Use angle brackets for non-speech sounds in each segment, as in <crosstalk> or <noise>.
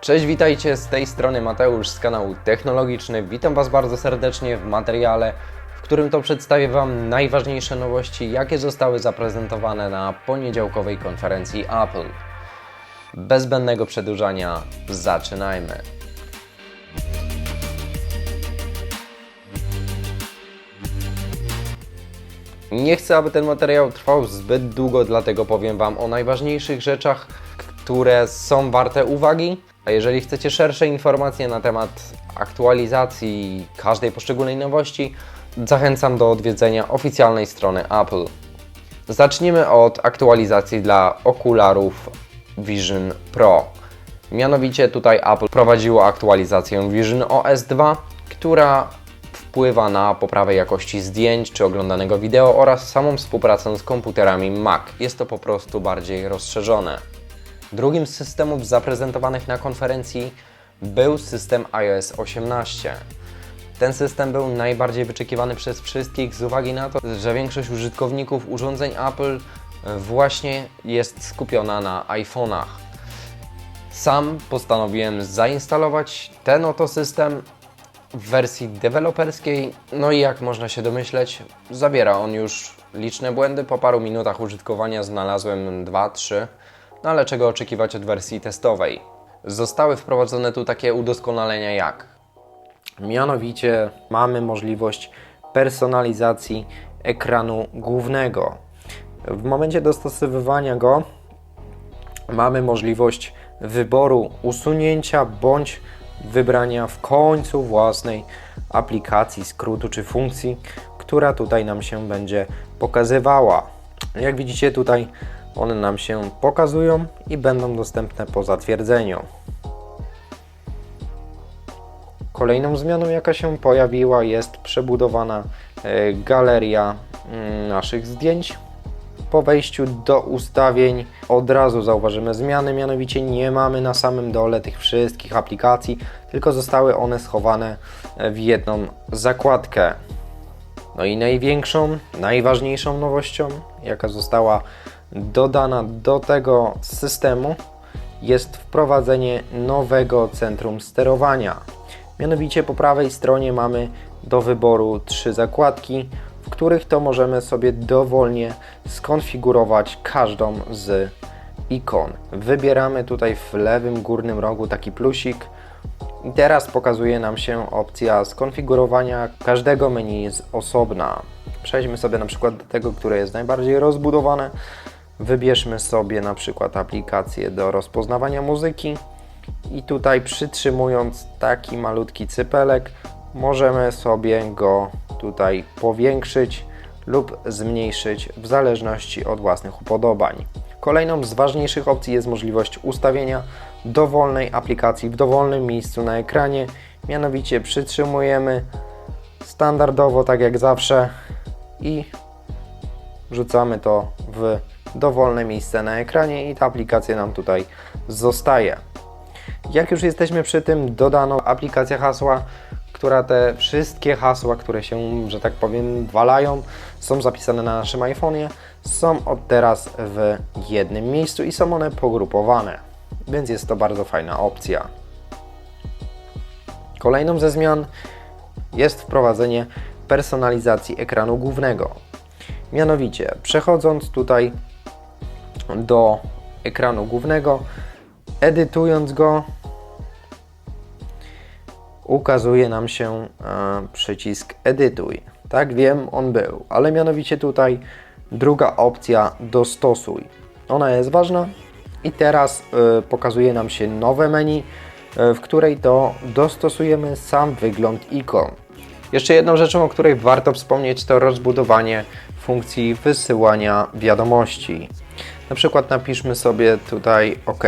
Cześć, witajcie z tej strony Mateusz z kanału Technologiczny. Witam Was bardzo serdecznie w materiale, w którym to przedstawię Wam najważniejsze nowości, jakie zostały zaprezentowane na poniedziałkowej konferencji Apple. Bez zbędnego przedłużania, zaczynajmy. Nie chcę, aby ten materiał trwał zbyt długo, dlatego powiem Wam o najważniejszych rzeczach, które są warte uwagi. A jeżeli chcecie szersze informacje na temat aktualizacji każdej poszczególnej nowości, zachęcam do odwiedzenia oficjalnej strony Apple. Zacznijmy od aktualizacji dla okularów Vision Pro. Mianowicie tutaj Apple prowadziło aktualizację Vision OS 2, która wpływa na poprawę jakości zdjęć czy oglądanego wideo oraz samą współpracę z komputerami Mac. Jest to po prostu bardziej rozszerzone. Drugim z systemów zaprezentowanych na konferencji był system iOS 18. Ten system był najbardziej wyczekiwany przez wszystkich z uwagi na to, że większość użytkowników urządzeń Apple właśnie jest skupiona na iPhone'ach. Sam postanowiłem zainstalować ten oto system w wersji deweloperskiej. No i jak można się domyśleć, zawiera on już liczne błędy. Po paru minutach użytkowania znalazłem 2-3, no ale czego oczekiwać od wersji testowej? Zostały wprowadzone tu takie udoskonalenia jak Mianowicie mamy możliwość personalizacji ekranu głównego. W momencie dostosowywania go mamy możliwość wyboru usunięcia bądź wybrania w końcu własnej aplikacji, skrótu czy funkcji, która tutaj nam się będzie pokazywała. Jak widzicie tutaj one nam się pokazują i będą dostępne po zatwierdzeniu. Kolejną zmianą, jaka się pojawiła, jest przebudowana e, galeria mm, naszych zdjęć. Po wejściu do ustawień od razu zauważymy zmiany, mianowicie nie mamy na samym dole tych wszystkich aplikacji, tylko zostały one schowane e, w jedną zakładkę. No i największą, najważniejszą nowością, jaka została dodana do tego systemu, jest wprowadzenie nowego centrum sterowania. Mianowicie po prawej stronie mamy do wyboru trzy zakładki, w których to możemy sobie dowolnie skonfigurować każdą z ikon. Wybieramy tutaj w lewym górnym rogu taki plusik i teraz pokazuje nam się opcja skonfigurowania każdego menu z osobna. Przejdźmy sobie na przykład do tego, które jest najbardziej rozbudowane. Wybierzmy sobie na przykład aplikację do rozpoznawania muzyki i tutaj przytrzymując taki malutki cypelek możemy sobie go tutaj powiększyć lub zmniejszyć w zależności od własnych upodobań. Kolejną z ważniejszych opcji jest możliwość ustawienia dowolnej aplikacji w dowolnym miejscu na ekranie. Mianowicie przytrzymujemy standardowo, tak jak zawsze, i wrzucamy to w dowolne miejsce na ekranie i ta aplikacja nam tutaj zostaje. Jak już jesteśmy przy tym, dodano aplikację hasła, która te wszystkie hasła, które się, że tak powiem, walają, są zapisane na naszym iPhone'ie, są od teraz w jednym miejscu i są one pogrupowane, więc jest to bardzo fajna opcja. Kolejną ze zmian jest wprowadzenie personalizacji ekranu głównego. Mianowicie, przechodząc tutaj do ekranu głównego, edytując go, ukazuje nam się e, przycisk edytuj. Tak wiem, on był, ale mianowicie tutaj druga opcja dostosuj. Ona jest ważna i teraz e, pokazuje nam się nowe menu, e, w której to dostosujemy sam wygląd ikon. Jeszcze jedną rzeczą, o której warto wspomnieć, to rozbudowanie funkcji wysyłania wiadomości. Na przykład napiszmy sobie tutaj OK.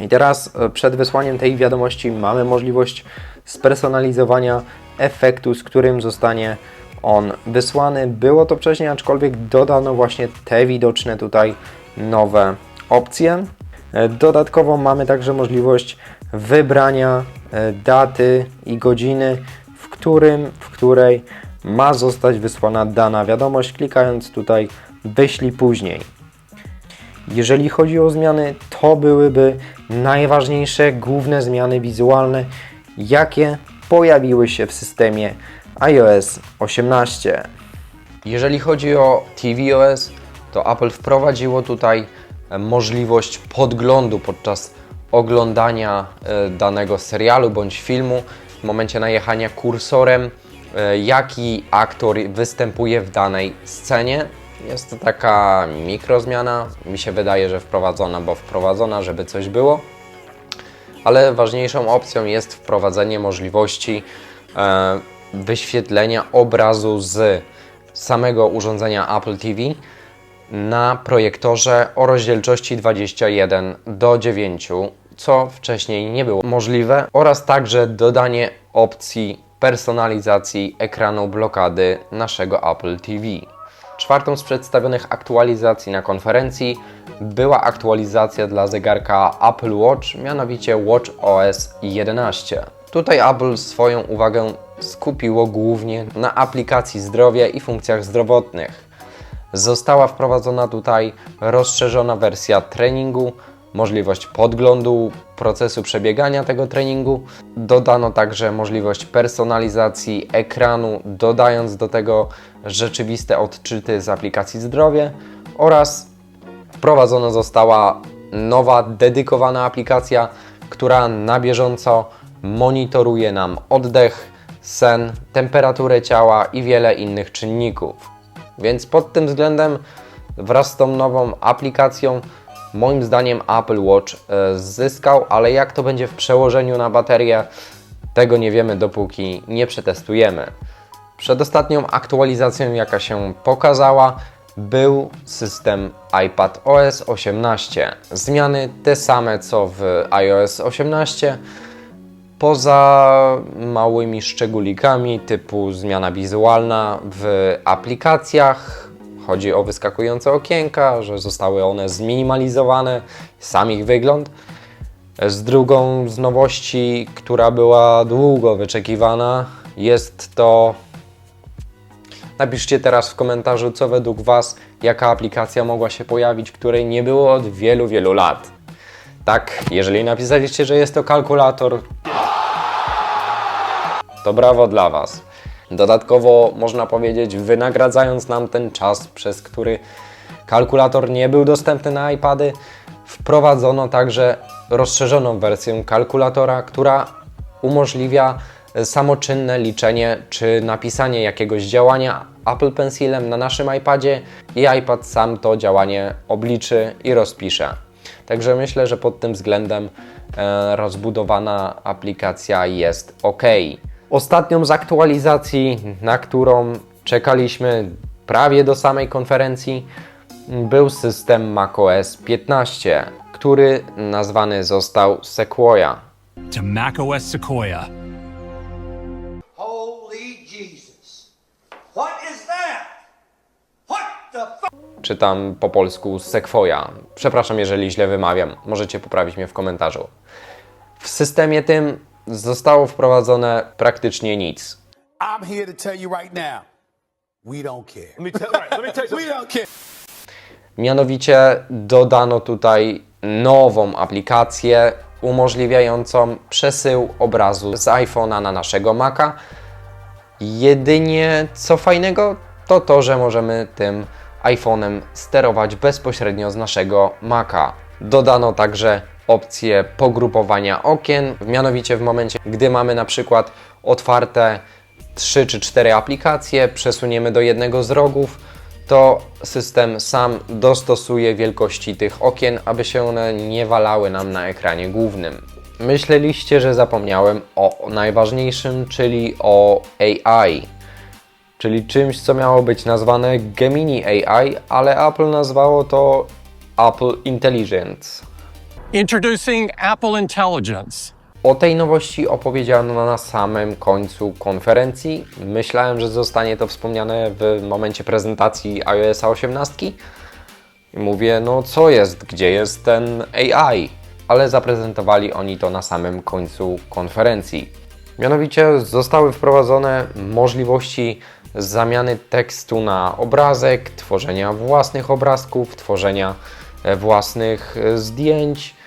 I teraz e, przed wysłaniem tej wiadomości mamy możliwość spersonalizowania efektu, z którym zostanie on wysłany. Było to wcześniej, aczkolwiek dodano właśnie te widoczne tutaj nowe opcje. E, Dodatkowo mamy także możliwość wybrania e, daty i godziny, w którym, w której ma zostać wysłana dana wiadomość, klikając tutaj wyślij później. Jeżeli chodzi o zmiany, to byłyby najważniejsze główne zmiany wizualne, jakie pojawiły się w systemie iOS 18. Jeżeli chodzi o tvOS, to Apple wprowadziło tutaj e, możliwość podglądu podczas oglądania e, danego serialu bądź filmu w momencie najechania kursorem, e, jaki aktor występuje w danej scenie. Jest to taka mikrozmiana, mi się wydaje, że wprowadzona, bo wprowadzona, żeby coś było ale ważniejszą opcją jest wprowadzenie możliwości e, wyświetlenia obrazu z samego urządzenia Apple TV na projektorze o rozdzielczości 21 do 9, co wcześniej nie było możliwe, oraz także dodanie opcji personalizacji ekranu blokady naszego Apple TV. Czwartą z przedstawionych aktualizacji na konferencji była aktualizacja dla zegarka Apple Watch, mianowicie Watch OS 11. Tutaj Apple swoją uwagę skupiło głównie na aplikacji zdrowia i funkcjach zdrowotnych. Została wprowadzona tutaj rozszerzona wersja treningu, możliwość podglądu procesu przebiegania tego treningu. Dodano także możliwość personalizacji ekranu, dodając do tego rzeczywiste odczyty z aplikacji zdrowie oraz wprowadzona została nowa, dedykowana aplikacja, która na bieżąco monitoruje nam oddech, sen, temperaturę ciała i wiele innych czynników. Więc pod tym względem wraz z tą nową aplikacją moim zdaniem Apple Watch e, zyskał, ale jak to będzie w przełożeniu na baterię, tego nie wiemy dopóki nie przetestujemy. Przedostatnią aktualizacją jaka się pokazała był system iPad OS 18. Zmiany te same co w iOS 18, poza małymi szczególikami typu zmiana wizualna w aplikacjach. Chodzi o wyskakujące okienka, że zostały one zminimalizowane, sam ich wygląd. Z drugą z nowości, która była długo wyczekiwana, jest to Napiszcie teraz w komentarzu, co według Was, jaka aplikacja mogła się pojawić, której nie było od wielu, wielu lat. Tak, jeżeli napisaliście, że jest to kalkulator, to brawo dla Was. Dodatkowo można powiedzieć, wynagradzając nam ten czas, przez który kalkulator nie był dostępny na iPady, wprowadzono także rozszerzoną wersję kalkulatora, która umożliwia samoczynne liczenie czy napisanie jakiegoś działania Apple Pencilem na naszym iPadzie i iPad sam to działanie obliczy i rozpisze. Także myślę, że pod tym względem e, rozbudowana aplikacja jest ok. Ostatnią z aktualizacji, na którą czekaliśmy prawie do samej konferencji, był system macOS 15, który nazwany został Sequoia. to macOS Sequoia. Holy Jesus. What is that? What the fuck? Czytam po polsku Sequoia. Przepraszam, jeżeli źle wymawiam. Możecie poprawić mnie w komentarzu. W systemie tym zostało wprowadzone praktycznie nic. I'm here to tell you right now, we don't care. Let me tell, right, let me tell you <laughs> We don't care. Mianowicie dodano tutaj nową aplikację umożliwiającą przesył obrazu z iPhone'a na naszego Maca. Jedynie co fajnego to to, że możemy tym iPhone'em sterować bezpośrednio z naszego Maca. Dodano także opcję pogrupowania okien, mianowicie w momencie, gdy mamy na przykład otwarte 3 czy 4 aplikacje, przesuniemy do jednego z rogów, to system sam dostosuje wielkości tych okien, aby się one nie walały nam na ekranie głównym. Myśleliście, że zapomniałem o najważniejszym, czyli o AI, czyli czymś, co miało być nazwane Gemini AI, ale Apple nazwało to Apple Intelligence. Introducing Apple Intelligence. O tej nowości opowiedziano na samym końcu konferencji. Myślałem, że zostanie to wspomniane w momencie prezentacji iOS 18. I mówię, no co jest, gdzie jest ten AI? Ale zaprezentowali oni to na samym końcu konferencji. Mianowicie zostały wprowadzone możliwości zamiany tekstu na obrazek, tworzenia własnych obrazków, tworzenia własnych zdjęć,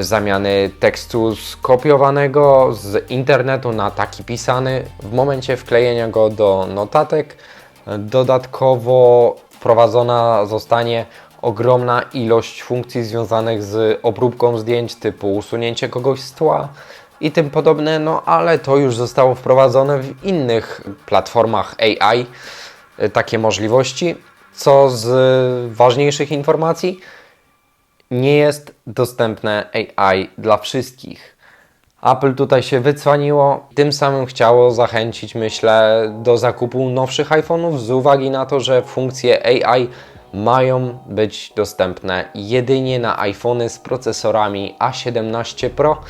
zamiany tekstu skopiowanego z internetu na taki pisany w momencie wklejenia go do notatek. E, Dodatkowo wprowadzona zostanie ogromna ilość funkcji związanych z obróbką zdjęć typu usunięcie kogoś z tła i tym podobne, no ale to już zostało wprowadzone w innych platformach AI y, takie możliwości. Co z ważniejszych informacji, nie jest dostępne AI dla wszystkich. Apple tutaj się wycwaniło, tym samym chciało zachęcić, myślę, do zakupu nowszych iPhone'ów z uwagi na to, że funkcje AI mają być dostępne jedynie na iPhony z procesorami A17 Pro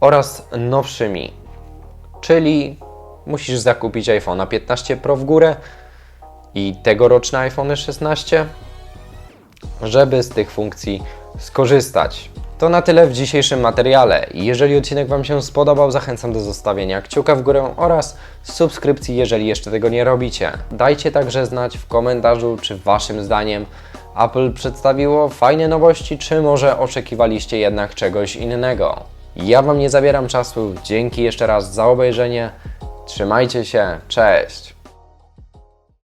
oraz nowszymi. Czyli musisz zakupić iPhone'a 15 Pro w górę i tegoroczne iPhone 16 żeby z tych funkcji skorzystać. To na tyle w dzisiejszym materiale. Jeżeli odcinek Wam się spodobał, zachęcam do zostawienia kciuka w górę oraz subskrypcji, jeżeli jeszcze tego nie robicie. Dajcie także znać w komentarzu, czy Waszym zdaniem Apple przedstawiło fajne nowości, czy może oczekiwaliście jednak czegoś innego. Ja Wam nie zabieram czasu, dzięki jeszcze raz za obejrzenie. Trzymajcie się, cześć!